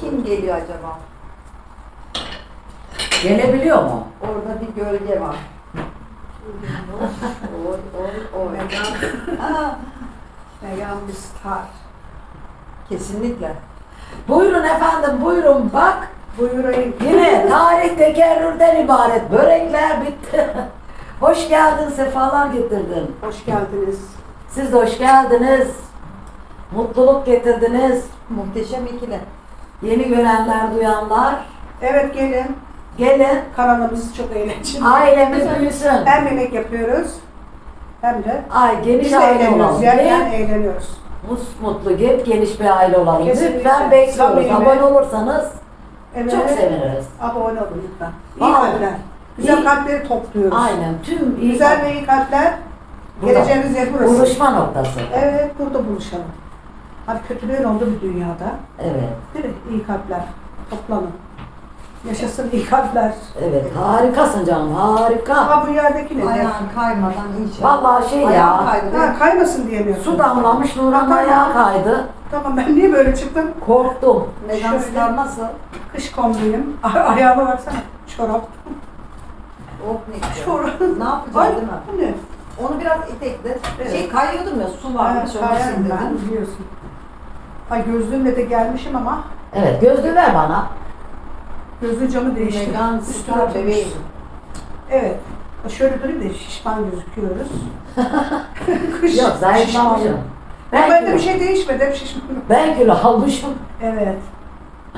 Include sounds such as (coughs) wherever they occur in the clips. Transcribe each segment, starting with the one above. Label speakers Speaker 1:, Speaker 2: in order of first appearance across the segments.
Speaker 1: Kim geliyor acaba?
Speaker 2: Gelebiliyor mu?
Speaker 1: Orada bir gölge var. oy oy oy.
Speaker 3: Megan, Megan bir star.
Speaker 1: Kesinlikle.
Speaker 2: Buyurun efendim buyurun bak.
Speaker 3: Buyurayım.
Speaker 2: Yine tarih tekerrürden ibaret. Börekler bitti. hoş geldin, sefalar getirdin.
Speaker 3: Hoş geldiniz.
Speaker 2: Siz de hoş geldiniz. Mutluluk getirdiniz.
Speaker 1: Muhteşem ikili.
Speaker 2: Yeni görenler, duyanlar.
Speaker 3: Evet gelin.
Speaker 2: Gelin,
Speaker 3: Kanalımız çok eğlenceli.
Speaker 2: ailemiz büyüsün.
Speaker 3: Hem yemek yapıyoruz hem de
Speaker 2: Ay geniş
Speaker 3: biz de
Speaker 2: aile
Speaker 3: eğleniyoruz.
Speaker 2: olalım.
Speaker 3: Yerken
Speaker 2: diye
Speaker 3: eğleniyoruz.
Speaker 2: mus- mutlu, hep geniş bir aile olalım.
Speaker 3: Kesinlikle.
Speaker 2: Lütfen bekliyoruz.
Speaker 3: Samimi.
Speaker 2: Abone olursanız
Speaker 3: Evet.
Speaker 2: çok seviniriz.
Speaker 3: Abone olun lütfen. İyi
Speaker 2: Vallahi.
Speaker 3: kalpler. Güzel
Speaker 2: İyi.
Speaker 3: kalpleri topluyoruz.
Speaker 2: Aynen tüm iyi
Speaker 3: Güzel ve iyi kalpler.
Speaker 2: Burada.
Speaker 3: Geleceğimiz yer burası.
Speaker 2: buluşma noktası.
Speaker 3: Evet burada buluşalım. Hadi kötülüğün oldu bir dünyada.
Speaker 2: Evet.
Speaker 3: Değil mi? İyi kalpler. Toplanın. Yaşasın iyi kalpler.
Speaker 2: Evet, harikasın canım, harika.
Speaker 3: Ama bu yerdeki ne?
Speaker 1: Ayağın kaymadan inşallah.
Speaker 2: Vallahi şey
Speaker 1: Ayağım
Speaker 2: ya,
Speaker 1: kaydı.
Speaker 3: Ha, kaymasın diye diyorsun.
Speaker 2: su damlamış Nurhan ayağa kaydı.
Speaker 3: Tamam ben niye böyle çıktım?
Speaker 2: Korktum.
Speaker 1: Megan
Speaker 3: Şöyle.
Speaker 1: Nasıl?
Speaker 3: Kış kombluyum. Ay- Ayağıma baksana. Çorap.
Speaker 1: Oh ne.
Speaker 3: Çorap.
Speaker 1: Ne yapacağız
Speaker 3: Ay
Speaker 1: değil mi?
Speaker 3: bu ne?
Speaker 1: Onu biraz itekle.
Speaker 3: Evet.
Speaker 1: Şey kayıyordum ya su varmış onu
Speaker 3: kayarım
Speaker 1: sildirdim.
Speaker 3: ben biliyorsun. Ay gözlüğümle de gelmişim ama
Speaker 2: Evet, gözlüğü ver bana.
Speaker 3: gözlüğü camı değişti.
Speaker 1: Megan Star bebeğim.
Speaker 3: Evet. Şöyle durayım da şişman gözüküyoruz. Kış (laughs)
Speaker 2: Yok, zayıflamışım.
Speaker 3: şişmanım.
Speaker 2: Ben
Speaker 3: Ben de bir şey değişmedi. Hep şişmanım.
Speaker 2: ben kilo almışım.
Speaker 3: Evet.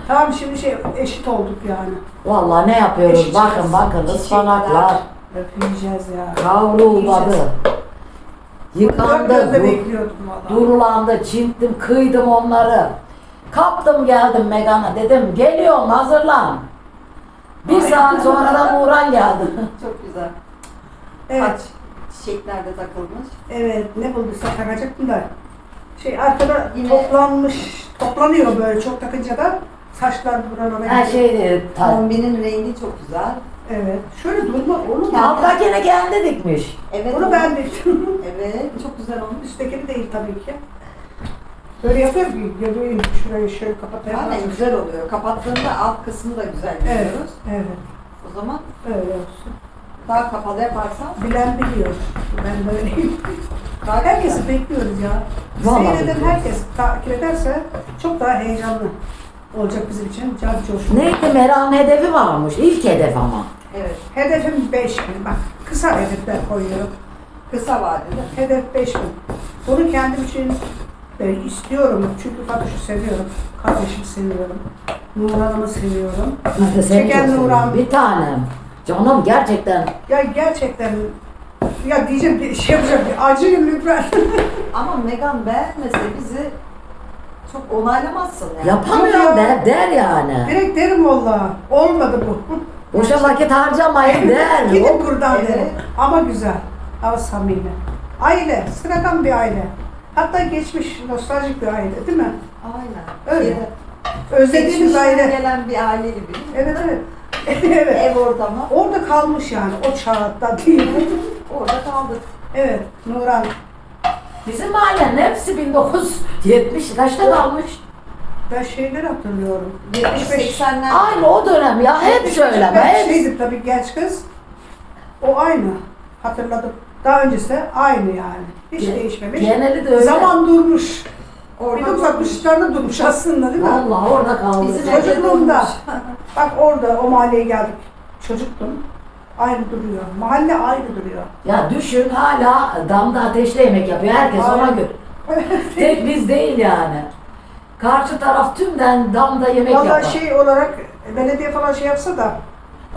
Speaker 3: Tamam şimdi şey eşit olduk yani.
Speaker 2: Vallahi ne yapıyoruz?
Speaker 3: Eşit
Speaker 2: bakın bakın ıspanaklar
Speaker 3: Öpeceğiz ya.
Speaker 2: kavrulmadı. Yıkandı, dur, durulandı, çintim, kıydım onları. Kaptım geldim Megan'a dedim geliyorum hazırlan. Bir saat sonra da Muğran geldi. (laughs)
Speaker 1: Çok güzel.
Speaker 3: Evet.
Speaker 1: Kaç çiçekler de takılmış.
Speaker 3: Evet, ne bulduysa takacaktım da. Şey arkada
Speaker 1: Yine-
Speaker 3: toplanmış, toplanıyor böyle çok takınca da saçlar buralara
Speaker 2: Her şey
Speaker 1: Kombinin rengi çok güzel.
Speaker 3: Evet. Şöyle durma olur mu?
Speaker 2: Altta gene kendi dikmiş.
Speaker 1: Evet. Onu-
Speaker 3: ben diktim. (laughs)
Speaker 1: Evet. Çok güzel olmuş.
Speaker 3: Üsttekini değil tabii ki. Böyle yapıyorum ki göbeğim şurayı şöyle kapatayım.
Speaker 1: Aynen güzel oluyor. Kapattığında alt kısmı da güzel
Speaker 3: Evet,
Speaker 1: görüyoruz.
Speaker 3: evet.
Speaker 1: O zaman
Speaker 3: Öyle olsun.
Speaker 1: daha kapalı yaparsan
Speaker 3: Bilen biliyor. Ben böyleyim.
Speaker 1: daha
Speaker 3: Herkesi bekliyoruz ya. Seyreden herkes takip ederse çok daha heyecanlı olacak bizim için. Can coşkun.
Speaker 2: Neydi Meran hedefi varmış. İlk hedef ama.
Speaker 1: Evet.
Speaker 3: Hedefim 5000. Bak kısa hedefler koyuyorum.
Speaker 1: Kısa vadede.
Speaker 3: Hedef 5000. Bunu kendim için e, istiyorum. Çünkü Fatoş'u seviyorum. Kardeşimi seviyorum. Nurhan'ımı seviyorum.
Speaker 2: Biz de seni
Speaker 3: Çeken
Speaker 2: çok
Speaker 3: Nurhan.
Speaker 2: Bir tanem. Canım gerçekten
Speaker 3: Ya gerçekten ya diyeceğim bir şey yapacağım. Acıyım lütfen. (laughs)
Speaker 1: Ama Megan beğenmese bizi çok onaylamazsın yani.
Speaker 2: yapamıyorum
Speaker 3: ya.
Speaker 2: der, der yani.
Speaker 3: Direkt derim valla. Olmadı bu. (laughs)
Speaker 2: Boşa vakit harcamayın der.
Speaker 3: Gidin
Speaker 2: O-
Speaker 3: buradan
Speaker 1: Evet.
Speaker 3: derim. Ama güzel. Ama samimi. Aile. Sıradan bir aile. Hatta geçmiş nostaljik bir aile değil mi?
Speaker 1: Aynen.
Speaker 3: Öyle. Özlediğimiz aile.
Speaker 1: gelen bir aile gibi.
Speaker 3: Evet evet. (laughs) evet.
Speaker 1: Ev ortamı.
Speaker 3: Orada kalmış yani o çağda değil. (laughs)
Speaker 1: Orada kaldık.
Speaker 3: evet Nuran.
Speaker 2: Bizim mahallenin hepsi 1970 kaçta kalmış?
Speaker 3: Ben şeyleri hatırlıyorum.
Speaker 1: 70-80'ler.
Speaker 2: Aynı o dönem ya hep söyleme.
Speaker 3: Ben
Speaker 2: Hep.
Speaker 3: şeydim tabii genç kız. O aynı. Hatırladım. Daha öncesi aynı yani. Hiç
Speaker 2: Ge-
Speaker 3: değişmemiş.
Speaker 2: Geneli de öyle.
Speaker 3: Zaman durmuş.
Speaker 1: Orada
Speaker 3: 1960'larda durmuş aslında değil mi?
Speaker 2: Vallahi orada kaldı.
Speaker 1: Bizim evde
Speaker 3: Çocukluğumda.
Speaker 1: durmuş.
Speaker 3: Bak orada o mahalleye geldik. Çocuktum. Aynı duruyor. Mahalle aynı duruyor.
Speaker 2: Ya düşün hala damda ateşle yemek yapıyor. Herkes ona
Speaker 3: Aynen.
Speaker 2: göre. (laughs) Tek biz değil yani. Karşı taraf tümden damda yemek
Speaker 3: Valla
Speaker 2: yapar.
Speaker 3: şey olarak belediye falan şey yapsa da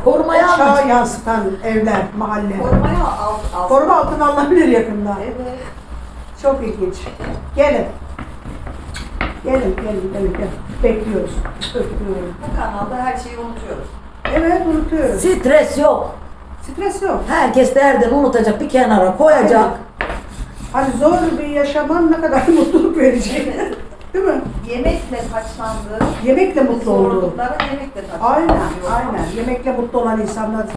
Speaker 2: Korumaya
Speaker 3: çağı
Speaker 2: almış.
Speaker 3: yansıtan evler, mahalle.
Speaker 1: Korumaya al. al.
Speaker 3: Koruma altına alınabilir yakında.
Speaker 1: Evet.
Speaker 3: Çok ilginç. Gelin. Gelin, gelin, gelin, gelin. Bekliyoruz. Bekliyorum.
Speaker 1: Bu kanalda her şeyi unutuyoruz.
Speaker 3: Evet, unutuyoruz.
Speaker 2: Stres yok.
Speaker 3: Stres yok.
Speaker 2: Herkes derdini unutacak bir kenara koyacak.
Speaker 3: Hani zor bir yaşaman ne kadar (laughs) mutluluk verecek. Değil mi?
Speaker 1: Yemekle taçlandı.
Speaker 3: Yemekle mutlu oldu.
Speaker 1: Zorluklara yemekle taçlandı.
Speaker 3: Aynen, aynen. Yemekle mutlu olan insanlar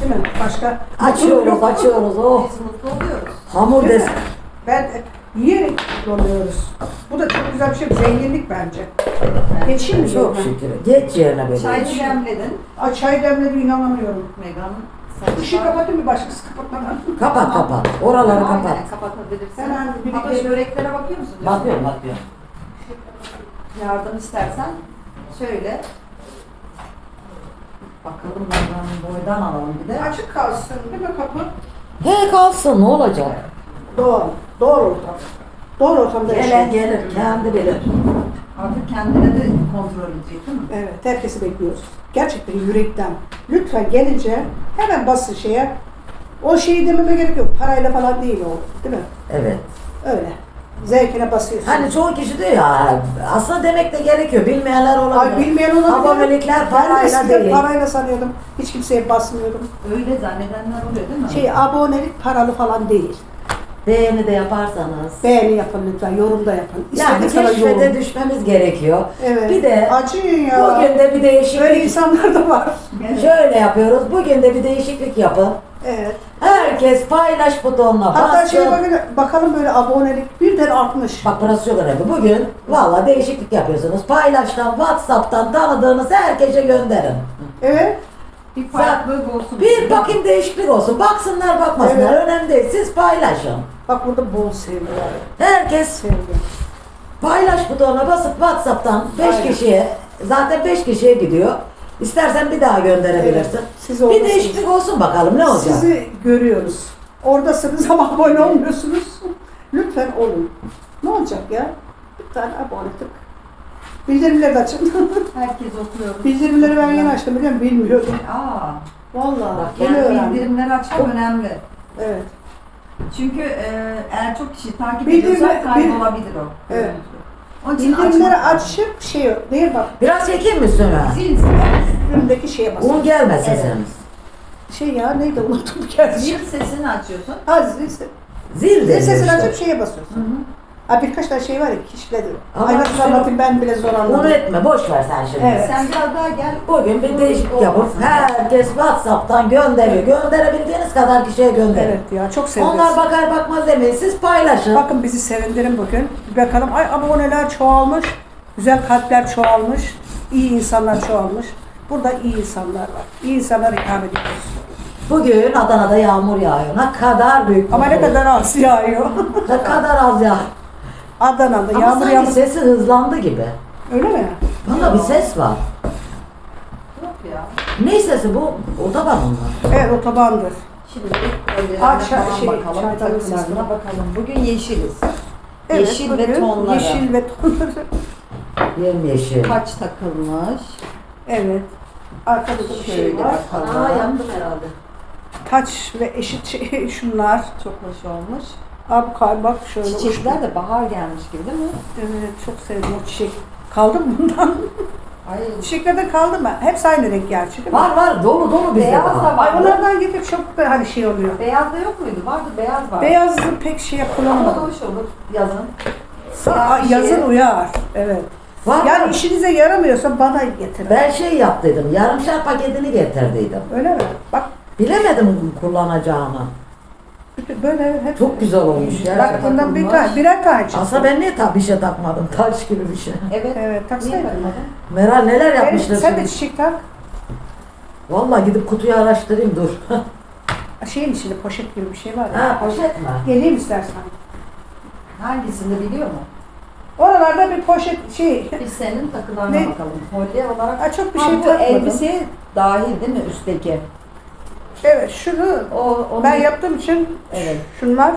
Speaker 3: değil mi? Başka
Speaker 2: Açıyoruz, açıyoruz. Oh,
Speaker 1: Biz mutlu oluyoruz.
Speaker 2: hamur
Speaker 3: Değil mi?
Speaker 2: des.
Speaker 3: Ben Yiyerek doluyoruz. Bu da çok güzel bir şey. Zenginlik bence. Geçeyim mi
Speaker 2: Çok
Speaker 3: sonra?
Speaker 2: şükür. Geç yerine bebeğim.
Speaker 1: Çayını demledin.
Speaker 3: Ay çay demledi inanamıyorum.
Speaker 1: Megan.
Speaker 3: Işığı kapatayım mı başkası kapatmadan?
Speaker 2: Kapat kapat. Oraları
Speaker 1: Aynen,
Speaker 2: kapat.
Speaker 1: Kapatabilirsin.
Speaker 3: Hemen bir
Speaker 1: Ama böreklere bakıyor musun?
Speaker 2: Bakıyorum bakıyorum.
Speaker 1: Yardım istersen şöyle. Bakalım Megan'ın boydan alalım bir de.
Speaker 3: Açık kalsın değil mi kapı?
Speaker 2: He kalsın ne olacak?
Speaker 3: Doğru. Doğru ortam. Doğru ortamda
Speaker 2: Gelen
Speaker 3: yaşayın.
Speaker 2: gelir kendi bilir.
Speaker 1: Artık kendine de kontrol edecek değil mi?
Speaker 3: Evet, herkesi bekliyoruz. Gerçekten yürekten. Lütfen gelince hemen basın şeye. O şeyi dememe gerek yok. Parayla falan değil o. Değil mi?
Speaker 2: Evet.
Speaker 3: Öyle. Zevkine basıyorsun.
Speaker 2: Hani çoğu kişi diyor ya aslında demek de gerekiyor. Bilmeyenler olabilir.
Speaker 3: Ay bilmeyen olabilir.
Speaker 2: Abonelikler
Speaker 3: Ben
Speaker 2: parayla
Speaker 3: eskiden
Speaker 2: değil.
Speaker 3: parayla sanıyordum. Hiç kimseye basmıyordum.
Speaker 1: Öyle zannedenler oluyor değil mi?
Speaker 3: Şey abonelik paralı falan değil.
Speaker 2: Beğeni de yaparsanız.
Speaker 3: Beğeni yapın lütfen, yorum da yapın.
Speaker 2: Yani
Speaker 3: İstediğiniz kadar
Speaker 2: keşfete
Speaker 3: yorum.
Speaker 2: düşmemiz gerekiyor.
Speaker 3: Evet.
Speaker 2: Bir de
Speaker 3: Acıyın ya.
Speaker 2: bugün de bir
Speaker 3: Böyle
Speaker 2: değişiklik.
Speaker 3: insanlar da var.
Speaker 1: Evet. (laughs)
Speaker 2: Şöyle yapıyoruz. Bugün de bir değişiklik yapın.
Speaker 3: Evet.
Speaker 2: Herkes paylaş butonuna
Speaker 3: Hatta
Speaker 2: bassın.
Speaker 3: şey bakın, bakalım böyle abonelik birden artmış.
Speaker 2: Bak burası çok önemli. Bugün valla değişiklik yapıyorsunuz. Paylaştan, Whatsapp'tan tanıdığınız herkese gönderin.
Speaker 3: Evet.
Speaker 1: Bir farklılık olsun.
Speaker 2: Bir bakayım değişiklik olsun. Baksınlar bakmasınlar.
Speaker 3: Evet.
Speaker 2: Önemli değil. Siz paylaşın.
Speaker 3: Bak burada bol sevgi var.
Speaker 2: Herkes
Speaker 3: Sevgi.
Speaker 2: paylaş butonuna basıp Whatsapp'tan 5
Speaker 3: Aynen.
Speaker 2: kişiye zaten 5 kişiye gidiyor. İstersen bir daha gönderebilirsin.
Speaker 3: Evet, siz
Speaker 2: bir
Speaker 3: oradasınız.
Speaker 2: değişiklik olsun bakalım ne olacak.
Speaker 3: Sizi görüyoruz. Oradasınız ama abone olmuyorsunuz. Lütfen olun. Ne olacak ya? Bir tane abone tık. Bildirimleri de açın.
Speaker 1: Herkes okuyor.
Speaker 3: Bildirimleri ben yeni açtım biliyor musun? Bilmiyordum.
Speaker 1: Aa,
Speaker 3: Vallahi.
Speaker 2: Bak,
Speaker 3: Yeni
Speaker 1: yani
Speaker 3: öğrendim.
Speaker 1: bildirimleri açmak önemli.
Speaker 3: Evet.
Speaker 1: Çünkü e, eğer çok kişi takip
Speaker 3: Bildirime-
Speaker 1: ediyorsa kaybolabilir o.
Speaker 3: Evet.
Speaker 1: Onun için
Speaker 3: Bildirimleri
Speaker 1: açmak lazım.
Speaker 3: açıp şey yok. Değil bak.
Speaker 2: Biraz çekeyim mi Sümer?
Speaker 1: Zil zil.
Speaker 3: Üstündeki şeye basın.
Speaker 2: Un gelmesin
Speaker 3: Evet. Şey ya neydi unuttum gerçi.
Speaker 1: Zil sesini açıyorsun.
Speaker 3: Ha zil, zil
Speaker 2: Zil de
Speaker 3: sesini
Speaker 2: işte.
Speaker 3: açıp şeye basıyorsun.
Speaker 1: Hı hı.
Speaker 3: Ha birkaç tane şey var ya kişiledim.
Speaker 2: Ama
Speaker 3: Ay nasıl
Speaker 2: işte-
Speaker 3: anlatayım ben bile zor anladım.
Speaker 2: etme. Boş ver sen şimdi.
Speaker 3: Evet.
Speaker 1: Sen biraz daha gel.
Speaker 2: Bugün bir değişiklik yapıp herkes Whatsapp'tan gönderiyor. Gönderebildiğiniz kadar kişiye gönderin.
Speaker 3: Evet ya çok seviyoruz.
Speaker 2: Onlar bakar bakmaz demeyin. Siz paylaşın.
Speaker 3: Bakın bizi sevindirin bugün. Bir bakalım ay aboneler çoğalmış. Güzel kalpler çoğalmış. iyi insanlar çoğalmış. Burada iyi insanlar var. İyi insanlar ikram ediyoruz.
Speaker 2: Bugün Adana'da yağmur yağıyor. Ne kadar büyük.
Speaker 3: Ama ne
Speaker 2: mutluluk.
Speaker 3: kadar az yağıyor.
Speaker 2: Ne kadar az ya.
Speaker 3: Adana'da
Speaker 2: Ama
Speaker 3: yağmur
Speaker 2: sanki
Speaker 3: yağmur.
Speaker 2: sesi hızlandı gibi.
Speaker 3: Öyle mi?
Speaker 2: Bana bir ses var.
Speaker 1: Yok ya.
Speaker 2: Ne sesi bu? Otoban onlar.
Speaker 3: Evet otobandır.
Speaker 1: Şimdi kolyelerine
Speaker 3: Aa, çay-
Speaker 1: falan
Speaker 3: şey,
Speaker 1: bakalım.
Speaker 3: var.
Speaker 1: bakalım. Bugün yeşiliz.
Speaker 3: Evet,
Speaker 1: yeşil ve
Speaker 3: bugün
Speaker 1: tonları.
Speaker 3: Yeşil ve tonları.
Speaker 2: Yemyeşil.
Speaker 1: Kaç takılmış.
Speaker 3: Evet. Arkada da bir şey
Speaker 1: Şöyle
Speaker 3: var.
Speaker 1: bakalım.
Speaker 2: Aa yaptım herhalde.
Speaker 3: Taç ve eşit şey, şunlar.
Speaker 1: Çok hoş olmuş.
Speaker 3: Abi kaymak şöyle.
Speaker 1: Çiçekler de bahar gelmiş gibi değil mi?
Speaker 3: Evet çok sevdim o çiçek. Kaldı mı bundan?
Speaker 1: Ay
Speaker 3: Çiçeklerde kaldı mı? Hepsi aynı renk gerçi değil mi?
Speaker 2: Var var dolu dolu bizde
Speaker 1: Beyaz
Speaker 2: daha.
Speaker 1: da var.
Speaker 3: Ay onlardan getir çok hani şey oluyor.
Speaker 1: Beyaz da yok muydu? Vardı beyaz var.
Speaker 3: Beyazı pek şey
Speaker 1: Ama da
Speaker 3: yapılamadı.
Speaker 1: hoş olur yazın. Şey.
Speaker 3: yazın uyar. Evet.
Speaker 2: Var
Speaker 3: Yani
Speaker 2: var.
Speaker 3: işinize yaramıyorsa bana getirin.
Speaker 2: Ben şey yaptıydım. Yarımşar paketini getirdiydim.
Speaker 3: Öyle mi? Bak
Speaker 2: Bilemedim kullanacağımı.
Speaker 3: Böyle hep.
Speaker 2: Çok güzel olmuş
Speaker 3: Bak
Speaker 2: gerçekten.
Speaker 3: bundan bir tane, birer tane çıktı.
Speaker 2: Aslında ben niye ta bir şey takmadım? Taş gibi bir şey.
Speaker 1: Evet.
Speaker 3: Evet
Speaker 1: Niye
Speaker 3: taksaydın.
Speaker 1: takmadın?
Speaker 2: Meral neler
Speaker 3: Evet,
Speaker 2: yapmışlar
Speaker 3: sen de
Speaker 2: şimdi?
Speaker 3: çiçek tak.
Speaker 2: Vallahi gidip kutuyu araştırayım dur.
Speaker 3: Şeyin içinde poşet gibi bir şey var ya.
Speaker 2: ha poşet mi?
Speaker 3: Geleyim istersen.
Speaker 1: Hangisini biliyor mu?
Speaker 3: Oralarda bir poşet şey.
Speaker 1: Biz senin takılarına
Speaker 3: Ne?
Speaker 1: bakalım. Kolye olarak.
Speaker 3: Aa, çok bir
Speaker 1: Ha,
Speaker 3: şey
Speaker 1: bu
Speaker 3: takmadım.
Speaker 1: elbise dahil değil mi üstteki?
Speaker 3: Evet şunu
Speaker 1: O, onu
Speaker 3: ben yaptığım için
Speaker 1: Evet.
Speaker 3: şunlar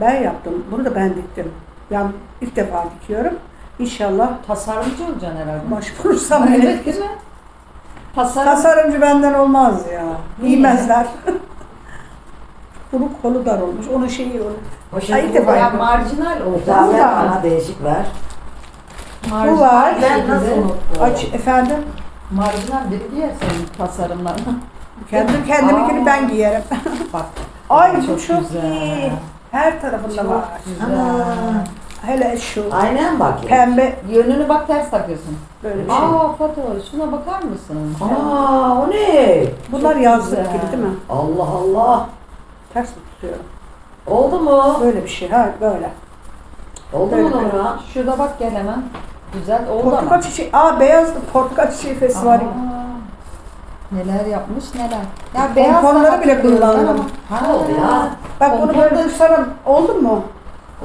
Speaker 3: ben yaptım. Bunu da ben diktim. Yani ilk defa dikiyorum. İnşallah
Speaker 1: Tasarımcı olacaksın herhalde.
Speaker 3: başvurursam
Speaker 1: evet
Speaker 3: evet.
Speaker 1: değil mi? Tasarım.
Speaker 3: Tasarımcı benden olmaz ya.
Speaker 1: Niye?
Speaker 3: Giymezler. (laughs) Bunun kolu dar olmuş. Onun şeyi olur.
Speaker 2: Poşet
Speaker 3: Ay, ilk
Speaker 2: bu
Speaker 3: defa
Speaker 2: var.
Speaker 1: ya
Speaker 3: yapıyorum.
Speaker 1: marjinal oldu.
Speaker 2: Daha
Speaker 3: Bu
Speaker 2: ver
Speaker 3: da.
Speaker 2: bana değişik ver.
Speaker 1: Marjinal
Speaker 3: var.
Speaker 2: Ben
Speaker 1: şekilde-
Speaker 2: nasıl unuttum?
Speaker 3: Aç efendim.
Speaker 1: Marjinal biri giyer senin tasarımlarını.
Speaker 3: Kendim kendiminkini
Speaker 1: Aa.
Speaker 3: ben giyerim. (laughs)
Speaker 1: Bak.
Speaker 3: Ay bu
Speaker 1: Çok
Speaker 3: çok,
Speaker 1: güzel.
Speaker 3: iyi. Her tarafında
Speaker 1: Çok
Speaker 3: var.
Speaker 1: güzel.
Speaker 2: Ana.
Speaker 3: Hele şu
Speaker 2: Aynen bak ya.
Speaker 3: pembe
Speaker 1: Yönünü bak ters takıyorsun.
Speaker 3: böyle bir şey.
Speaker 1: Aa Fatih şuna bakar mısın?
Speaker 2: Aa o ne?
Speaker 3: Bunlar
Speaker 1: çok
Speaker 3: yazlık
Speaker 1: güzel.
Speaker 3: gibi değil mi?
Speaker 2: Allah Allah.
Speaker 3: Ters mi tutuyorum?
Speaker 2: Oldu mu?
Speaker 3: Böyle bir şey. Ha böyle.
Speaker 2: Oldu mu Nurhan?
Speaker 1: Şurada bak gel hemen. Güzel oldu
Speaker 3: Portakal
Speaker 1: ama.
Speaker 3: çiçeği. Aa beyaz portakal çiçeği festivali.
Speaker 1: Aa, Neler yapmış neler. Ya beyaz
Speaker 3: Pomponları bile kullandım.
Speaker 2: Ne oldu ya?
Speaker 3: Bak bunu böyle tutsana oldu mu?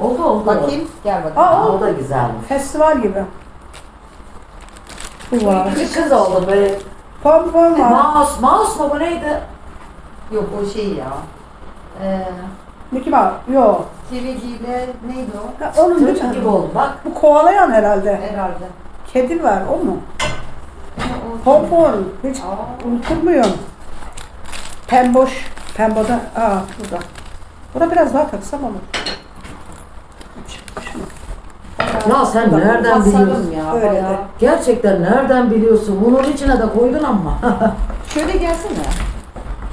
Speaker 2: Oldu oldu.
Speaker 1: Bakayım. Gel bakayım.
Speaker 3: Aa,
Speaker 2: o da güzelmiş.
Speaker 3: Festival gibi. Bu var.
Speaker 2: Bir kız oldu böyle.
Speaker 3: Pompon var.
Speaker 2: Mouse, mouse mu bu neydi?
Speaker 1: Yok o şey ya. Ee,
Speaker 3: Mickey Mouse. Yok.
Speaker 1: Kiviciyle neydi o?
Speaker 3: Ha, Onun
Speaker 2: Çocuk gibi
Speaker 3: mi?
Speaker 2: oldu bak.
Speaker 3: Bu kovalayan herhalde.
Speaker 1: Herhalde.
Speaker 3: Kedi var o mu? Pompon. Hiç
Speaker 1: Aa.
Speaker 3: unutulmuyor. Pemboş. Pemboda. Aa burada. Buna biraz daha taksam olur.
Speaker 2: Ya sen
Speaker 3: Bak,
Speaker 2: nereden biliyorsun?
Speaker 1: ya.
Speaker 3: Öyle
Speaker 1: bayağı.
Speaker 2: Gerçekten nereden biliyorsun? Bunun içine de koydun ama. (laughs)
Speaker 1: Şöyle gelsene.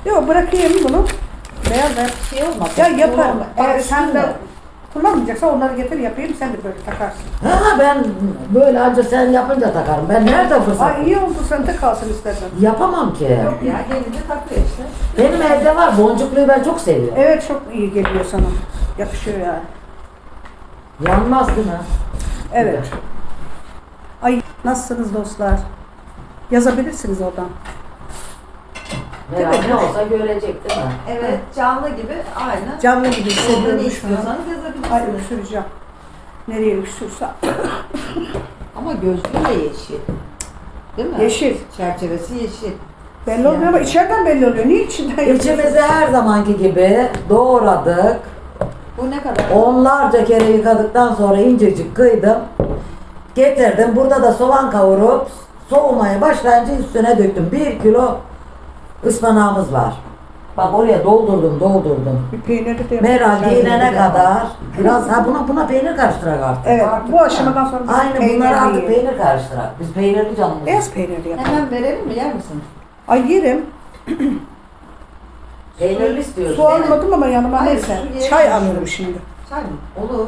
Speaker 3: Yok bırakayım bunu. Beyaz beyaz.
Speaker 1: Şey olmaz.
Speaker 3: Ya yaparım. Eğer sen de kullanmayacaksan onları getir yapayım sen de böyle takarsın.
Speaker 2: ha ben böyle anca sen yapınca takarım. Ben nerede fırsat?
Speaker 3: Ay iyi oldu sen de kalsın istersen.
Speaker 2: Yapamam ki.
Speaker 1: Yok ya gelince takıyor işte.
Speaker 2: Benim evde var. Boncukluyu ben çok seviyorum.
Speaker 3: Evet çok iyi geliyor sana. Yakışıyor yani.
Speaker 2: Yanmaz değil mi?
Speaker 3: Evet. Ay nasılsınız dostlar? Yazabilirsiniz oradan.
Speaker 2: Merak ne olsa görecek değil mi?
Speaker 1: Evet canlı gibi aynı.
Speaker 3: Canlı gibi
Speaker 1: Orada ne
Speaker 3: hissediyorum şu an.
Speaker 1: istiyorsanız
Speaker 3: Ay
Speaker 1: yazabilirsiniz.
Speaker 3: öksüreceğim. Nereye öksürsem. (coughs)
Speaker 1: Ama gözlüğü de yeşil. Değil mi?
Speaker 3: Yeşil.
Speaker 1: Çerçevesi yeşil.
Speaker 3: Belli olmuyor ama içeriden belli oluyor. Niye içinden yapıyorsun?
Speaker 2: İçimizi her zamanki gibi doğradık.
Speaker 1: Bu ne kadar?
Speaker 2: Onlarca kere yıkadıktan sonra incecik kıydım. Getirdim. Burada da soğan kavurup soğumaya başlayınca üstüne döktüm. Bir kilo ıspanağımız var. Bak oraya doldurdum doldurdum.
Speaker 3: Bir peyniri de
Speaker 2: Meral giyinene kadar biraz ha buna buna peynir karıştırak artık.
Speaker 3: Evet
Speaker 1: Artık
Speaker 3: bu aşamadan sonra biz
Speaker 2: Aynı
Speaker 3: peynirli
Speaker 2: bunlar artık
Speaker 3: yiyelim.
Speaker 2: peynir karıştırak. Biz peynirli canımız.
Speaker 3: Beyaz peynirli yapalım.
Speaker 1: Hemen verelim mi? Yer misin?
Speaker 3: Ay yerim. (clears throat)
Speaker 2: Peynirli istiyoruz.
Speaker 3: Su almadım ama yanıma
Speaker 1: Hayır,
Speaker 3: neyse.
Speaker 1: su yerim.
Speaker 3: Çay alıyorum şimdi.
Speaker 1: Çay mı? Olur.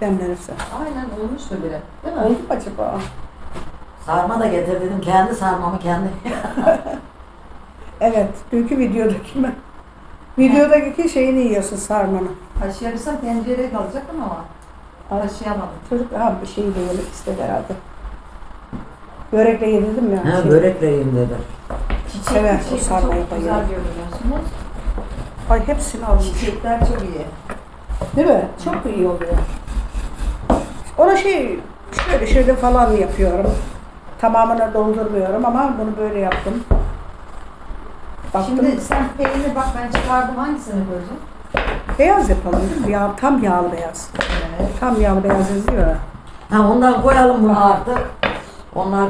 Speaker 3: Demlenirse.
Speaker 1: Aynen olmuştur bile. Değil mi?
Speaker 3: Oldu mu acaba?
Speaker 2: Sarma da getir dedim. Kendi sarmamı kendi. (laughs)
Speaker 3: Evet. Dünkü videodaki mi? Videodaki şeyini yiyorsun sarmanı.
Speaker 1: Taşıyabilsem tencereye kalacaktım ama taşıyamadım.
Speaker 3: Çocuk ha bir şey de yemek istedi herhalde. Börekle yedirdim ya.
Speaker 2: ha
Speaker 3: şey.
Speaker 2: börekle yiyeyim dedi.
Speaker 1: Çiçek, çiçek
Speaker 3: o sarmayı
Speaker 1: çok güzel
Speaker 3: bayılır.
Speaker 1: görünüyorsunuz.
Speaker 3: Ay hepsini almış.
Speaker 1: Çiçekler çok iyi.
Speaker 3: Değil mi? Çok iyi oluyor. Ona şey şöyle şöyle falan yapıyorum. Tamamını doldurmuyorum ama bunu böyle yaptım. Baktım.
Speaker 1: Şimdi sen peynir bak ben çıkardım hangisini koyacağım?
Speaker 3: Beyaz yapalım. Ya, tam yağlı beyaz.
Speaker 1: Evet.
Speaker 3: Tam yağlı beyaz yazıyor. ya.
Speaker 2: Ha ondan koyalım bunu artık. Onlar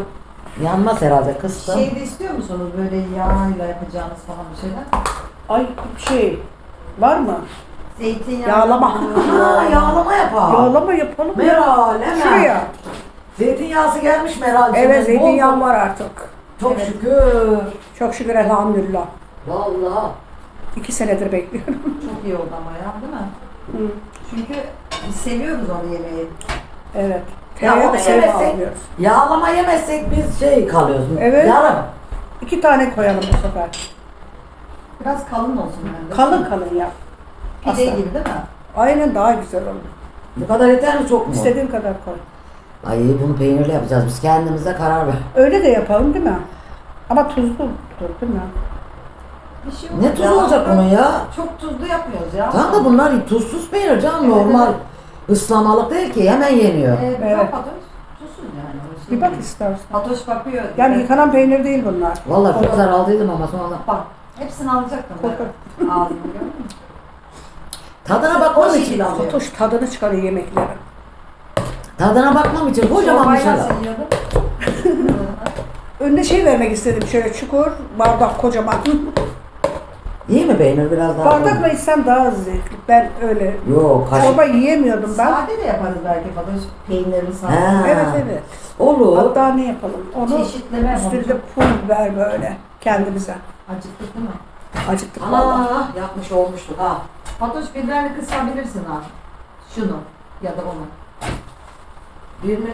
Speaker 2: yanmaz herhalde kıstım.
Speaker 1: Şey de istiyor musunuz böyle yağıyla yapacağınız falan bir şeyler?
Speaker 3: Ay şey var mı?
Speaker 1: Zeytinyağı.
Speaker 3: Yağlama. (laughs)
Speaker 2: Ha yağlama yapalım.
Speaker 3: Yağlama yapalım. ya.
Speaker 2: Meral hemen.
Speaker 3: Şuraya.
Speaker 2: Zeytinyağısı gelmiş Meral.
Speaker 3: Evet zeytinyağı var artık.
Speaker 2: Çok
Speaker 1: Evet.
Speaker 2: şükür.
Speaker 3: Çok şükür elhamdülillah.
Speaker 2: Vallahi.
Speaker 3: İki senedir bekliyorum. (laughs)
Speaker 1: Çok iyi oldu ama ya değil mi?
Speaker 3: Hı.
Speaker 1: Çünkü biz seviyoruz onu yemeği.
Speaker 3: Evet.
Speaker 2: Ya
Speaker 3: Tereyağı da almıyoruz.
Speaker 2: Yağlama yemezsek biz şey kalıyoruz.
Speaker 3: Evet.
Speaker 2: Yarım.
Speaker 3: İki tane koyalım bu sefer.
Speaker 1: Biraz kalın olsun bende.
Speaker 3: Kalın kalın yap.
Speaker 1: Pide gibi değil mi?
Speaker 3: Aynen daha güzel olur.
Speaker 2: Bu kadar yeter mi çok mu?
Speaker 3: İstediğin kadar koy.
Speaker 2: Ay bunu peynirli yapacağız biz kendimize karar ver.
Speaker 3: Öyle de yapalım değil mi? Ama tuzlu değil mi?
Speaker 1: Bir şey yok.
Speaker 2: Ne tuzu
Speaker 1: Ya,
Speaker 2: olacak bunun ya?
Speaker 1: Çok tuzlu yapmıyoruz ya.
Speaker 2: Tamam da bunlar tuzsuz peynir canım
Speaker 1: Evet,
Speaker 2: normal.
Speaker 1: evet.
Speaker 2: Islamalık değil ki hemen yeniyor.
Speaker 1: Ee,
Speaker 3: Evet.
Speaker 1: evet. Patoş tuzsuz yani. o şey
Speaker 3: Bir bak istersen.
Speaker 1: Patoş bakıyor.
Speaker 3: Yani
Speaker 1: Evet.
Speaker 3: yıkanan peynir değil bunlar.
Speaker 2: Vallahi çok güzel aldıydım ama sonra
Speaker 1: Bak hepsini alacaktım ben. Ağzını gördün mü?
Speaker 2: tadına bakmam
Speaker 1: O
Speaker 2: için.
Speaker 1: şekilde alıyor.
Speaker 3: Fatoş tadını çıkarıyor yemeklerin.
Speaker 2: Tadına bakmam için kocaman bir şey
Speaker 1: Çorbayla
Speaker 2: al.
Speaker 1: siliyordum. (laughs)
Speaker 3: Önüne şey vermek istedim şöyle çukur, bardak kocaman.
Speaker 2: İyi mi peynir biraz daha?
Speaker 3: Bardakla içsem daha zevkli. Ben öyle
Speaker 2: Yok kaşık.
Speaker 3: çorba yiyemiyordum ben.
Speaker 1: Sade de yaparız belki patoş. Peynirli sade.
Speaker 2: Ha.
Speaker 3: Evet evet.
Speaker 2: Olur.
Speaker 3: Hatta ne yapalım? Onu
Speaker 1: Çeşitleme yapalım.
Speaker 3: üstünde pul biber böyle kendimize.
Speaker 1: Acıktık değil mi?
Speaker 3: Acıktık vallahi.
Speaker 2: Ana yapmış olmuştuk ha.
Speaker 1: Fatoş biberini kısabilirsin ha. Şunu ya da onu.
Speaker 2: Birini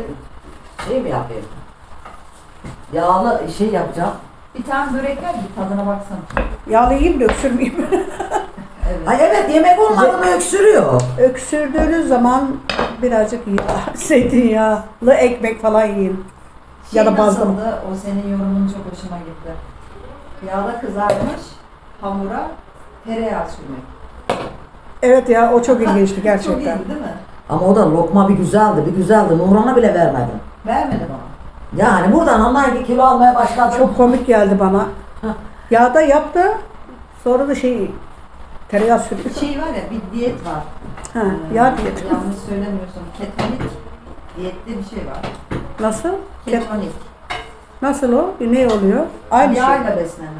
Speaker 2: şey mi yapayım? Yağlı şey yapacağım.
Speaker 1: Bir tane börek ver bir tadına baksana.
Speaker 3: Yağlı yiyeyim de öksürmeyeyim. (laughs)
Speaker 1: Evet.
Speaker 2: Ay evet yemek olmadı mı öksürüyor.
Speaker 3: Öksürdüğünüz zaman birazcık yağ, (laughs) zeytinyağlı ekmek falan yiyin. Ya
Speaker 1: Şey
Speaker 3: da bazlama.
Speaker 1: nasıldı? O senin yorumun çok hoşuma gitti. Yağda kızarmış hamura tereyağı sürmek.
Speaker 3: Evet ya o çok ilginçti (laughs)
Speaker 1: Çok
Speaker 3: gerçekten.
Speaker 1: iyiydi değil mi?
Speaker 2: Ama o da lokma bir güzeldi, bir güzeldi. Nurhan'a bile vermedim.
Speaker 1: Vermedi bana.
Speaker 2: Yani buradan onlar bir kilo almaya başladı.
Speaker 3: Çok komik geldi bana. Yağda yaptı. Sonra da şey tereyağı.
Speaker 1: Bir şey var ya bir diyet var.
Speaker 3: Ha,
Speaker 1: Ee,
Speaker 3: yağ diyeti.
Speaker 1: Yanlış söylemiyorsun. Ketonik diyetli bir şey var.
Speaker 3: Nasıl?
Speaker 1: Ketonik.
Speaker 3: Nasıl o? Ne oluyor? Aynı şey.
Speaker 1: Yağla beslenen.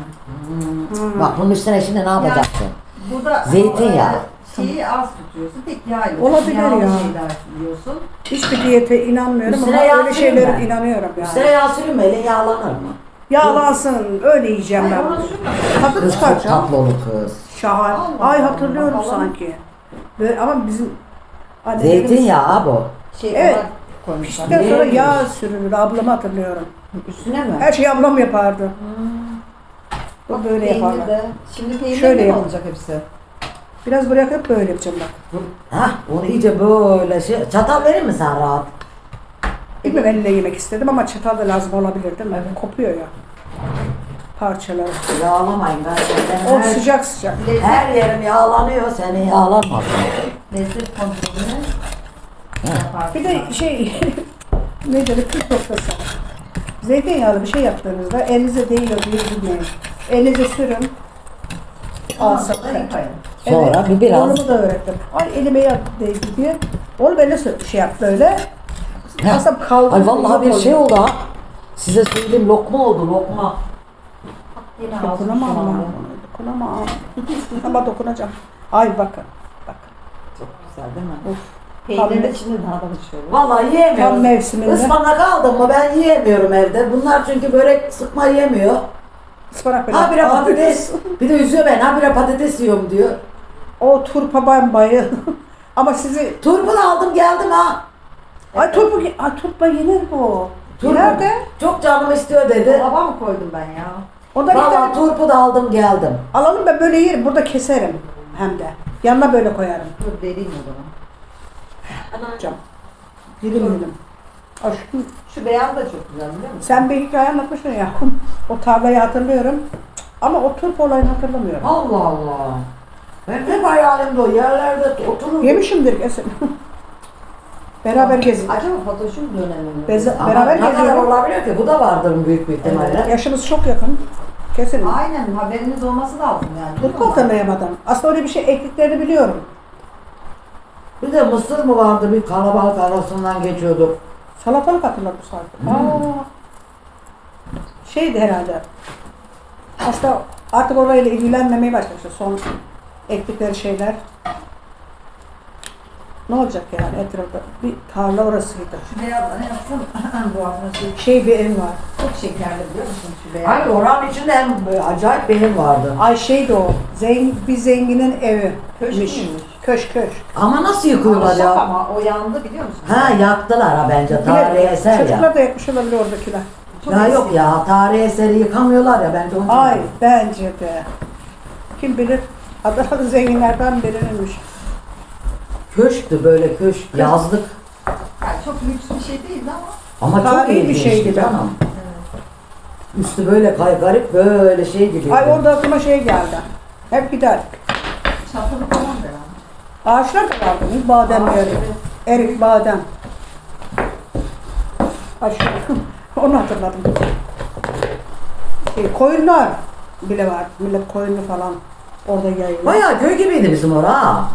Speaker 3: Hmm.
Speaker 2: Bak bunun üstüne şimdi ne yapacaksın?
Speaker 1: Burada
Speaker 2: Zeytinyağı.
Speaker 1: Şeyi az tutuyorsun. Tek yağ
Speaker 3: Olabilir
Speaker 1: Yağlı
Speaker 3: ya.
Speaker 1: şeyler yiyorsun.
Speaker 3: Hiçbir diyete inanmıyorum
Speaker 2: Üstüne
Speaker 3: ama
Speaker 2: yağ
Speaker 3: öyle
Speaker 2: süreyim
Speaker 3: şeylere
Speaker 2: ben.
Speaker 3: inanıyorum yani.
Speaker 2: Üstüne yağ mi? Elin yağlanır mı?
Speaker 3: Yağlansın öyle yiyeceğim
Speaker 1: Hayır,
Speaker 3: ben.
Speaker 1: onu sürme.
Speaker 3: Tadı
Speaker 2: Kız çok
Speaker 3: çıkaracağım.
Speaker 2: tatlı olur kız.
Speaker 3: Şahane.
Speaker 1: Allah
Speaker 3: Ay
Speaker 1: Allah,
Speaker 3: hatırlıyorum
Speaker 1: bakalım.
Speaker 3: sanki. Böyle, ama bizim annelerimiz
Speaker 2: Zeytinyağı bu.
Speaker 1: Şey
Speaker 3: Evet.
Speaker 1: koymuşlar.
Speaker 3: piştikten sonra
Speaker 2: Neymiş?
Speaker 3: yağ sürülür. Ablamı hatırlıyorum.
Speaker 1: Üstüne mi?
Speaker 3: Her şeyi ablam yapardı. O
Speaker 1: Bak,
Speaker 3: böyle
Speaker 1: peynir de. Şimdi peynir
Speaker 3: Şöyle
Speaker 1: mi
Speaker 3: yap.
Speaker 1: olacak hepsi?
Speaker 3: Biraz bırakıp böyle yapacağım bak.
Speaker 2: Hah onu iyice böyle şey. Çatal verir mi sen rahat?
Speaker 3: Bilmem elle yemek istedim ama çatal da lazım olabilir değil mi? Kopuyor ya. Parçaları.
Speaker 2: Yağlamayın ben.
Speaker 3: O
Speaker 2: her,
Speaker 3: sıcak sıcak.
Speaker 1: Lezzet,
Speaker 2: her yerim yağlanıyor, senin yağlanmaz.
Speaker 1: lezzet kontrolünü yaparsın.
Speaker 3: Bir de şey ne dedi püf noktası. Zeytinyağlı bir şey yaptığınızda elinize değiyor diye bilmeyin. Elinize sürün.
Speaker 1: Ağzını yıkayın.
Speaker 2: Sonra bir biraz-
Speaker 3: Oğlumu da öğrettim. Ay elime değdi diye. Oğlum benimle sö- şey yaptı öyle.
Speaker 2: Heh.
Speaker 3: Aslında kaldı.
Speaker 2: Ay vallahi bir şey oldu ha. Size söyleyeyim lokma oldu lokma.
Speaker 3: Dokunamam ben.
Speaker 1: sulandı.
Speaker 3: Dokunamam. Ama dokunacağım. Ay bakın. Bakın.
Speaker 1: Çok güzel değil mi?
Speaker 3: Of.
Speaker 1: Peynirin içinde daha da bir şey olur.
Speaker 2: Vallahi yiyemiyorum.
Speaker 3: Tam mevsiminde.
Speaker 2: Ispanak aldım mı ben yiyemiyorum evde. Bunlar çünkü börek sıkma yemiyor.
Speaker 3: Ispanak böyle.
Speaker 2: Ha bire
Speaker 3: Aa,
Speaker 2: patates. (laughs) bir de üzüyor beni. Ha bire patates yiyorum diyor.
Speaker 3: O turpa ben bayı. (laughs) Ama sizi...
Speaker 2: Turpunu aldım geldim ha.
Speaker 3: Ay turpa, ay turpa yenir bu.
Speaker 2: Turpu.
Speaker 3: Nerede?
Speaker 2: Çok canım istiyor dedi.
Speaker 1: Dolaba mı koydum ben ya?
Speaker 3: O da bir
Speaker 2: Vallahi
Speaker 3: tane
Speaker 2: turpu da aldım geldim.
Speaker 3: alalım ben böyle yerim. Burada keserim hem de. Yanına böyle koyarım.
Speaker 1: Dur vereyim o zaman.
Speaker 3: Cam. Dilim dilim. Aşkım
Speaker 1: Şu beyaz da çok güzel biliyor musun?
Speaker 3: sen bir hikaye anlatmıştın ya. (laughs) O tarlayı hatırlıyorum. Ama o turp olayını hatırlamıyorum.
Speaker 2: Allah Allah. Ben hep hayalimde o yerlerde otururum.
Speaker 3: Yemişimdir kesin. (laughs) Beraber gezin.
Speaker 1: Acaba Fatoş'un dönemi mi?
Speaker 3: Beze-
Speaker 2: Ama
Speaker 3: beraber
Speaker 2: ne kadar olabiliyor ki? Bu da vardır büyük bir ihtimalle.
Speaker 3: Yaşımız çok yakın. Kesin.
Speaker 1: Aynen haberiniz olması lazım yani. değil mi?
Speaker 3: Turp hatırlayamadım. Aslında öyle bir şey ektiklerini biliyorum.
Speaker 2: Bir de mısır mı vardı bir kalabalık arasından geçiyorduk.
Speaker 3: Salatalık hatırladım sanki.
Speaker 2: Hmm.
Speaker 3: Aa. Şeydi herhalde. Aslında artık orayla ilgilenmemeye başlamıştı. Son ektikleri şeyler. Ne olacak yani etrafta? Bir tarla orasıydı.
Speaker 1: Şu beyazla ne yapsın? Boğazına şey
Speaker 3: Şey bir ev var.
Speaker 1: çok şekerli biliyor musun şu beyaz?
Speaker 2: Hayır oranın içinde hem böyle acayip benim vardı.
Speaker 3: Ay şeydi o. Zengin, bir zenginin evi.
Speaker 1: Köşk müymüş?
Speaker 3: Köşk köşk.
Speaker 2: Ama nasıl yıkıyorlar ya?
Speaker 1: ama o yandı biliyor musun?
Speaker 2: Ha yaktılar ha bence tarihi eser
Speaker 3: Çocuklar
Speaker 2: ya.
Speaker 3: da yakmış olabilir oradakiler.
Speaker 1: Çok
Speaker 2: Ya
Speaker 1: eski.
Speaker 2: yok ya tarihi eseri yıkamıyorlar ya bence onun.
Speaker 3: Ay bence de. Kim bilir Adana'da zenginlerden biriniymiş.
Speaker 2: Köşktü böyle köşk yazlık.
Speaker 1: Yani çok lüks bir şey değildi ama.
Speaker 2: Ama çok
Speaker 3: Tarihi bir şeydi
Speaker 2: canım. Üstü böyle kay garip böyle şey gibi.
Speaker 3: Ay orada aklıma şey geldi. Hep gider.
Speaker 1: Çatılı falan da yani.
Speaker 3: Ağaçlar da vardı. Badem böyle.
Speaker 1: evet.
Speaker 3: Erik badem. Şu- (laughs) onu hatırladım. Şey, koyunlar bile var. Millet koyunlu falan orada yayılıyor.
Speaker 2: Bayağı köy gibiydi bizim ora ha.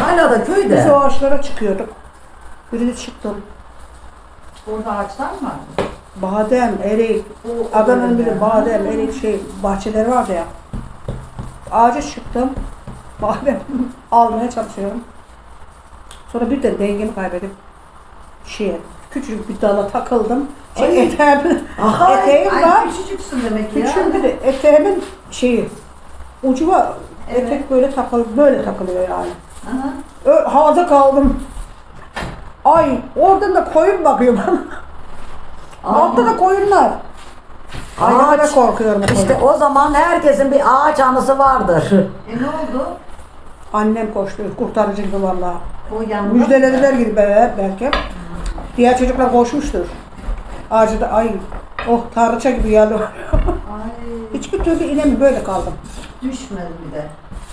Speaker 2: Hala da
Speaker 3: Biz
Speaker 2: köyde.
Speaker 3: o ağaçlara çıkıyorduk. Birini çıktım.
Speaker 1: Orada ağaçlar mı vardı?
Speaker 3: Badem, erik,
Speaker 1: O-
Speaker 3: Adana'nın bir badem, erik şey bahçeleri vardı ya. Ağaca çıktım. (laughs) Badem almaya çalışıyorum. Sonra bir de dengemi kaybedip şeye küçücük bir dala takıldım. Şey,
Speaker 2: Ay.
Speaker 3: eteğim,
Speaker 2: Aha.
Speaker 3: eteğim
Speaker 1: Ay
Speaker 3: var.
Speaker 1: küçücüksün demek ya.
Speaker 3: Küçüğüm bir de eteğimin şeyi ucu var.
Speaker 1: Evet.
Speaker 3: Etek böyle takıl böyle takılıyor yani.
Speaker 1: Aha.
Speaker 3: Ö, havada kaldım. Ay oradan da koyun bakıyor bana. Altta da koyunlar. Ay ne korkuyorum
Speaker 2: İşte o zaman herkesin bir ağaç anısı vardır.
Speaker 1: E ne oldu?
Speaker 3: Annem koştu kurtarıcı gibi valla. Müjdelediler gibi be- belki. Diğer çocuklar koşmuştur. Ağacı da ay oh tanrıça gibi geldi.
Speaker 1: Ay
Speaker 3: Hiçbir türlü inemiyorum böyle kaldım.
Speaker 1: Düşmedi bir de.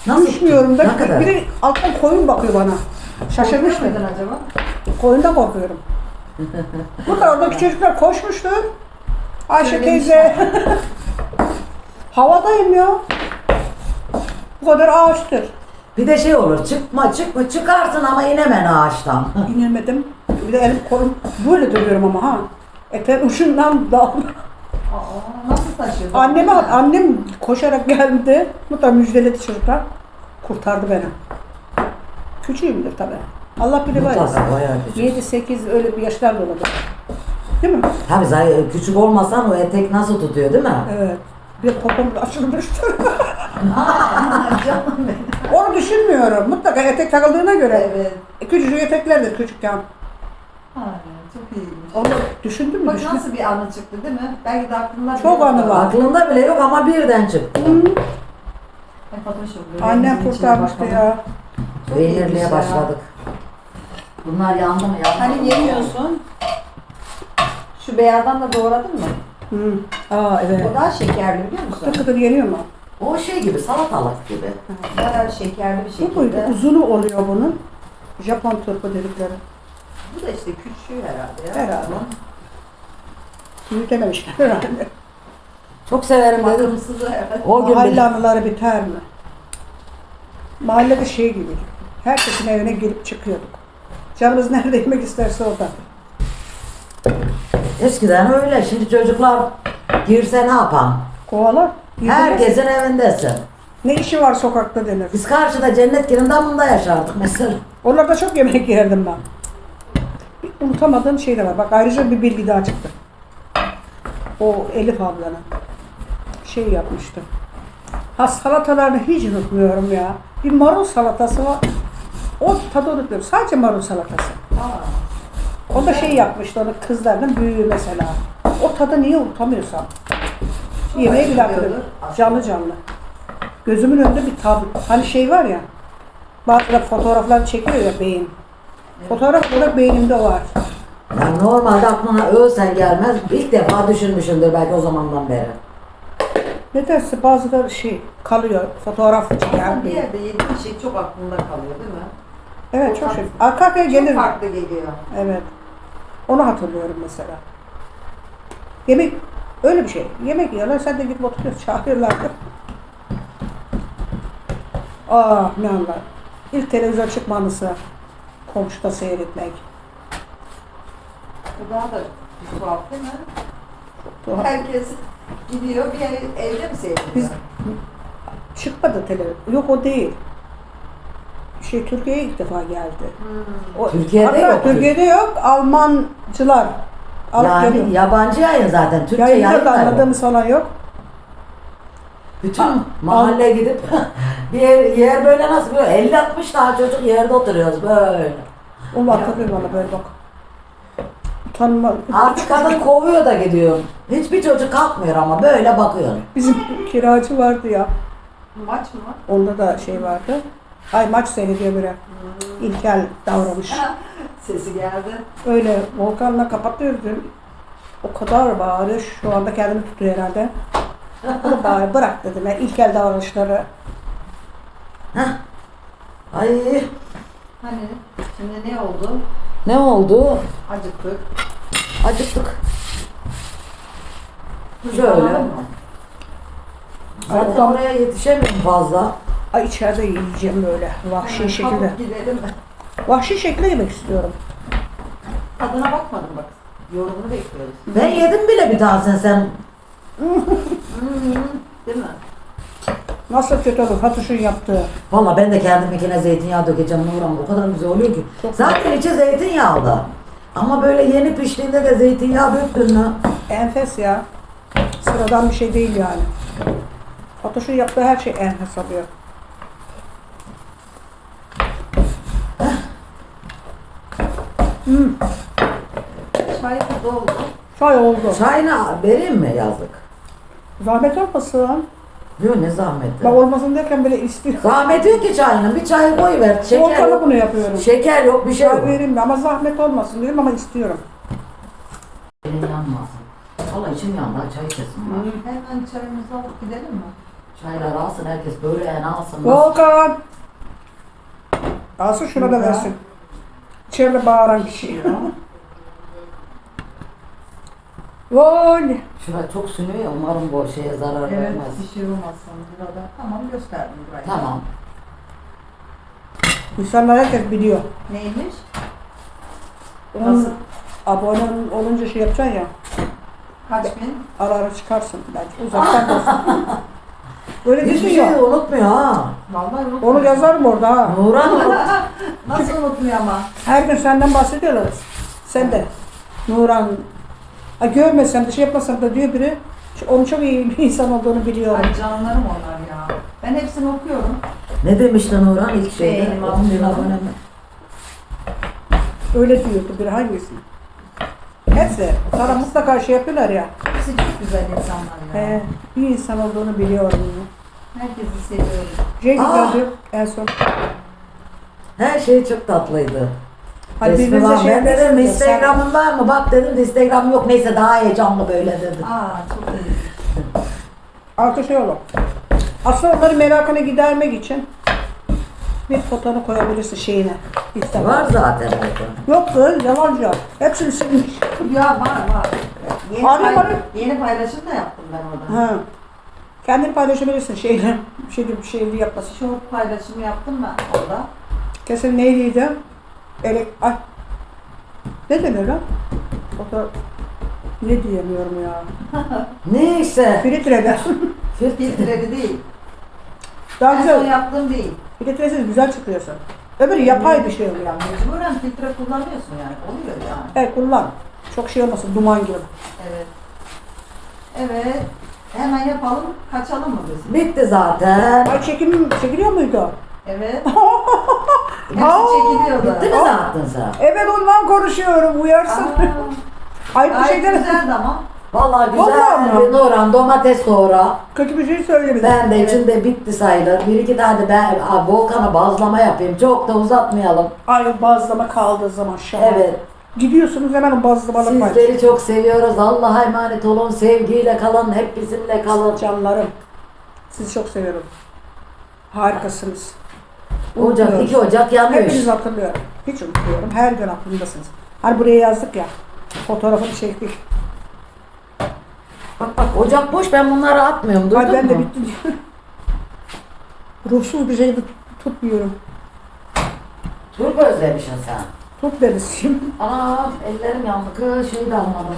Speaker 2: Nasıl?
Speaker 3: Düşmüyorum da
Speaker 2: Ne kadar?
Speaker 3: biri alttan koyun bakıyor bana.
Speaker 1: Korkuyor muydun acaba?
Speaker 3: Koyundan korkuyorum. Burada oradaki (laughs) çocuklar koşmuştur. Ayşe teyze. (laughs) Havadayım ya. Bu kadar ağaçtır.
Speaker 2: Bir de şey olur çıkma çıkma çıkarsın ama inemen ağaçtan.
Speaker 3: İnemedim. Bir de elim kolum böyle duruyorum ama ha. Eter ucundan dal.
Speaker 1: Aa, nasıl taşıyordun?
Speaker 3: Anneme, annem koşarak geldi. Mutlaka müjdeledi çocuklar. Kurtardı beni. Küçüğümdür tabi. Allah bilir var
Speaker 2: Mutlaka
Speaker 3: ya.
Speaker 2: bayağı küçük.
Speaker 3: 7-8 öyle bir yaşlar da olabilir. Değil mi?
Speaker 2: Tabii zaten küçük olmasan o etek nasıl tutuyor değil mi?
Speaker 3: Evet. Bir popom da açılmıştır. (laughs)
Speaker 1: Canım benim.
Speaker 3: Onu düşünmüyorum. Mutlaka etek takıldığına göre.
Speaker 1: Evet.
Speaker 3: E, Küçücük eteklerdir küçükken.
Speaker 1: Ha, çok iyiymiş.
Speaker 3: Onu düşündün mü?
Speaker 1: Bak
Speaker 3: Düşündüm.
Speaker 1: nasıl bir anı çıktı değil mi? Belki de aklımda bile
Speaker 3: Çok anı var.
Speaker 2: Aklında bile yok ama birden çıktı.
Speaker 1: Böyle
Speaker 3: Annem kurtarmıştı ya.
Speaker 1: Ya.
Speaker 2: başladık. Bunlar yandı mı yandı
Speaker 1: Hani yemiyorsun. Şu beyazdan da doğradın mı?
Speaker 3: Hı. Aa evet.
Speaker 1: O daha şekerli biliyor musun?
Speaker 3: Kıtır kıtır yeniyor mu?
Speaker 2: O şey gibi salatalık gibi.
Speaker 1: Bayağı şekerli bir
Speaker 3: Bu
Speaker 1: şekilde.
Speaker 3: Uzunu oluyor bunun. Japon turpu dedikleri.
Speaker 1: Bu da işte küçüğü herhalde ya.
Speaker 3: Herhalde. Büyütememişler (laughs) herhalde.
Speaker 2: Çok severim dedim.
Speaker 1: Bakımsız herhalde.
Speaker 2: O gün
Speaker 3: Mahalle
Speaker 2: bile-
Speaker 3: anıları biter mi? Mahallede şey gibi. Herkesin evine girip çıkıyorduk. Canımız nerede yemek isterse orada.
Speaker 2: Eskiden öyle. Şimdi çocuklar girse ne yapan?
Speaker 3: Kovalar. yediler.
Speaker 2: Herkesin evindesin.
Speaker 3: Ne işi var sokakta denir.
Speaker 2: Biz karşıda cennet girin damında yaşardık mesela.
Speaker 3: Oralarda çok yemek yerdim ben. Unutamadığım şey de var. Bak ayrıca bir bilgi daha çıktı. O Elif ablanın şey yapmıştı. Ha salatalarını hiç unutmuyorum ya. Bir marul salatası var. O tadı unutmuyorum. Sadece marul salatası.
Speaker 1: Aa,
Speaker 3: O da şey yapmıştı onu kızlarının büyüğü mesela. O tadı niye unutamıyorsam. Yemeği bile hatırlıyorum. Canlı canlı. Gözümün önünde bir tablo. Hani şey var ya. Bazıları fotoğraflar çekiyor ya beyin. Fotoğraf olarak beynimde var.
Speaker 2: Yani normalde aklına ölsen gelmez. İlk defa düşünmüşümdür belki o zamandan beri.
Speaker 3: Nedense bazıları şey kalıyor. Fotoğraf çeken
Speaker 1: bir
Speaker 3: beyin.
Speaker 1: yerde yediğin şey çok aklında kalıyor değil mi?
Speaker 3: Evet çok şey. Arka arkaya
Speaker 1: Çok
Speaker 3: gelir.
Speaker 1: farklı geliyor.
Speaker 3: Evet. Onu hatırlıyorum mesela. Yemek öyle bir şey. Yemek yiyorlar sen de gidip oturuyorsun (laughs) çağırıyorlardı. Ah ne anlar. İlk televizyon çıkma anısı. Komşuda seyretmek.
Speaker 1: Bu daha da bir tuhaf değil mi?
Speaker 3: Tuhaf.
Speaker 1: Herkes gidiyor bir yer, evde mi seyrediyor?
Speaker 3: Biz- Çıkmadı televizyon. Yok o değil. Şey Türkiye'ye ilk defa geldi.
Speaker 1: Hmm.
Speaker 3: O,
Speaker 2: Türkiye'de
Speaker 3: Hatta
Speaker 2: yok.
Speaker 3: Türkiye'de yok. Almancılar. Alıp
Speaker 2: yani
Speaker 3: geliyor.
Speaker 2: yabancı yayın zaten. Türkçe yayın yok.
Speaker 3: anladığımız falan yok.
Speaker 2: Bütün
Speaker 3: Al-
Speaker 2: mahalle gidip (laughs) bir yer, yer böyle nasıl böyle 50-60 tane çocuk yerde oturuyoruz böyle.
Speaker 3: Onu hatırlıyorum valla böyle bak. Utanma.
Speaker 2: Artık kadın kovuyor da gidiyor. Hiçbir çocuk kalkmıyor ama böyle bakıyor.
Speaker 3: Bizim kiracı vardı ya.
Speaker 1: Maç mı?
Speaker 3: Onda da şey vardı. Ay maç seyrediyor böyle. İlkel davranış. (laughs)
Speaker 1: Sesi geldi.
Speaker 3: Öyle Volkan'la kapatıyordu. O kadar bağırıyor. Şu anda kendini tutuyor herhalde. Bunu bağır, bırak dedim ya ilkel davranışları.
Speaker 2: Ay
Speaker 1: Hani şimdi ne oldu?
Speaker 2: ne oldu?
Speaker 1: Acıktık.
Speaker 2: Acıktık. Şöyle. Zaten
Speaker 3: Adam-
Speaker 2: oraya yetişemiyorum fazla.
Speaker 3: Ay içeride yiyeceğim böyle vahşi
Speaker 1: Hemen
Speaker 3: şekilde.
Speaker 1: gidelim?
Speaker 3: Vahşi şekilde yemek istiyorum.
Speaker 1: Tadına bakmadım bak. Yorumunu bekliyoruz.
Speaker 2: Ben yedim bile bir tanesini sen.
Speaker 1: Hmm, değil mi?
Speaker 3: Nasıl kötü olur Fatuş'un yaptığı.
Speaker 2: Valla ben de kendiminkine zeytinyağı dökeceğim Nurhan. O kadar güzel oluyor ki. Zaten içi zeytinyağlı. Ama böyle yeni piştiğinde de zeytinyağı döktün mü?
Speaker 3: Enfes ya. Sıradan bir şey değil yani. Fatoş'un yaptığı her şey enfes oluyor. Hmm,
Speaker 1: Çay oldu.
Speaker 3: çay oldu.
Speaker 2: Çayını vereyim mi yazık?
Speaker 3: Zahmet olmasın.
Speaker 2: Yok ne zahmeti.
Speaker 3: Bak olmasın derken bile istiyor.
Speaker 2: Zahmet yok ki çayının. Bir çay koy ver. Şeker
Speaker 3: Volkan'a
Speaker 2: yok.
Speaker 3: bunu yapıyorum.
Speaker 2: Şeker yok bir şey yok.
Speaker 3: vereyim de ama zahmet olmasın diyorum ama istiyorum.
Speaker 2: Elin yanmasın. Valla içim yandı. Çay kesin var.
Speaker 1: Hemen çayımızı alıp gidelim mi?
Speaker 2: Çaylar alsın herkes böreğini alsın. Nasıl?
Speaker 3: Volkan! Alsın şuna da versin. İçeride bağıran kişi. (laughs) Vol!
Speaker 2: Şurada çok sünüyor ya umarım bu şeye zarar
Speaker 1: Evet,
Speaker 2: vermez.
Speaker 1: bir şey olmasın burada. Tamam gösterdim burayı.
Speaker 2: Tamam.
Speaker 3: İnsanlar herkes biliyor.
Speaker 1: Neymiş?
Speaker 3: Onun
Speaker 1: Nasıl?
Speaker 3: abone olunca şey yapacaksın ya.
Speaker 1: Kaç bin?
Speaker 3: Ara ara çıkarsın belki. Uzaktan olsun. (laughs) Böyle
Speaker 2: Hiçbir
Speaker 3: düşünüyor.
Speaker 2: şey unutmuyor ha.
Speaker 1: Vallahi unutmuyor.
Speaker 3: Onu yazarım orada ha.
Speaker 2: Nuran unut. (laughs)
Speaker 1: Nasıl unutmuyor ama?
Speaker 3: Her gün senden bahsediyorlar. Sen de. Nuran. Ha, görmesem de şey yapmasam da diyor biri. "Şu- Onun çok iyi bir insan olduğunu biliyorum.
Speaker 1: Ay canlarım onlar ya. Ben hepsini okuyorum.
Speaker 2: Ne demişti Nuran ilk şeyde?
Speaker 1: Beğenim
Speaker 2: 10 bin
Speaker 1: almışlar.
Speaker 2: abone mi?
Speaker 3: Öyle diyordu biri hangisi? Hepsi. Sana mutlaka şey yapıyorlar ya.
Speaker 1: Hepsi çok güzel insanlar ya.
Speaker 3: He, iyi insan olduğunu biliyorum.
Speaker 1: Herkesi seviyorum.
Speaker 3: Şey
Speaker 2: Aa!
Speaker 3: güzeldi en son.
Speaker 2: Her şey çok tatlıydı.
Speaker 3: Hadi
Speaker 2: Resmi var.
Speaker 3: şey
Speaker 2: Ben dedim
Speaker 3: ya, sen-
Speaker 2: Instagram'ın var mı? Bak dedim de Instagram yok. Neyse daha heyecanlı böyle dedim.
Speaker 1: Aa çok iyi.
Speaker 3: Artık şey olur. Aslında onların merakını gidermek için bir fotoğrafı koyabilirsin şeyine. Instagram.
Speaker 2: Var zaten orada.
Speaker 3: Yok kız yalancı. Hepsini silmiş.
Speaker 1: Ya var var. Yeni,
Speaker 3: Arıyor,
Speaker 1: pay-
Speaker 3: arıyor.
Speaker 1: yeni paylaşım da yaptım ben orada.
Speaker 3: Ha. Kendini paylaşabilirsin şeyle. (laughs) Bir şey bir şey yapmasın.
Speaker 1: Çok paylaşım yaptım ben orada.
Speaker 3: Kesin neydiydi? Elek... Ay. Ne denir lan? O da... Ne diyemiyorum ya. (laughs)
Speaker 2: Neyse.
Speaker 3: Filtrede.
Speaker 1: Filtreli değil.
Speaker 3: Daha
Speaker 1: en son
Speaker 3: güzel.
Speaker 1: yaptığım değil.
Speaker 3: Filtresiz güzel çıkıyorsun. Öbürü yapay bir şey oluyor.
Speaker 1: Ya mecburen filtre kullanıyorsun yani. Oluyor yani.
Speaker 3: Evet kullan. Çok şey olmasın duman gibi.
Speaker 1: Evet. Evet. Hemen yapalım. Kaçalım mı biz?
Speaker 2: Bitti zaten.
Speaker 3: Ay çekim çekiliyor muydu?
Speaker 1: Evet. (laughs) Hepsi çekiliyordu.
Speaker 2: Bitti mi zaten sen?
Speaker 3: Evet ondan konuşuyorum. Uyarsın.
Speaker 1: Aa, (laughs)
Speaker 3: Ay bir
Speaker 1: Gayet
Speaker 3: deme.
Speaker 1: güzeldi ama.
Speaker 2: Vallahi
Speaker 3: Vallahi
Speaker 2: güzel
Speaker 3: mi?
Speaker 2: domates doğra.
Speaker 3: Kötü bir şey söylemedim.
Speaker 2: Ben de içinde bitti sayılır. Bir iki tane ben Aa, Volkan'a bazlama yapayım. Çok da uzatmayalım.
Speaker 3: Ay bazlama kaldığı zaman şahane.
Speaker 2: Evet.
Speaker 3: Gidiyorsunuz hemen o bazlamalık var.
Speaker 2: Sizleri çok seviyoruz. Allah'a emanet olun. Sevgiyle kalın. Hep bizimle kalın.
Speaker 3: Canlarım. Sizi çok seviyorum. Harikasınız.
Speaker 2: Ocak,
Speaker 3: Unutmuyoruz.
Speaker 2: 2 Ocak yanmış.
Speaker 3: Hepinizi hatırlıyorum. Hiç unutmuyorum. Her gün aklımdasınız. Hani buraya yazdık ya. Fotoğrafını çektik.
Speaker 2: Bak bak ocak boş ben bunları atmıyorum. Duydun
Speaker 3: Ay ben de
Speaker 2: mu?
Speaker 3: bitti diyor. Ruhsuz bir şey de tutmuyorum.
Speaker 2: Çok özlemişsin sen.
Speaker 3: Tut deriz şimdi.
Speaker 2: Ana ellerim yandı. Kız şeyi de almadım.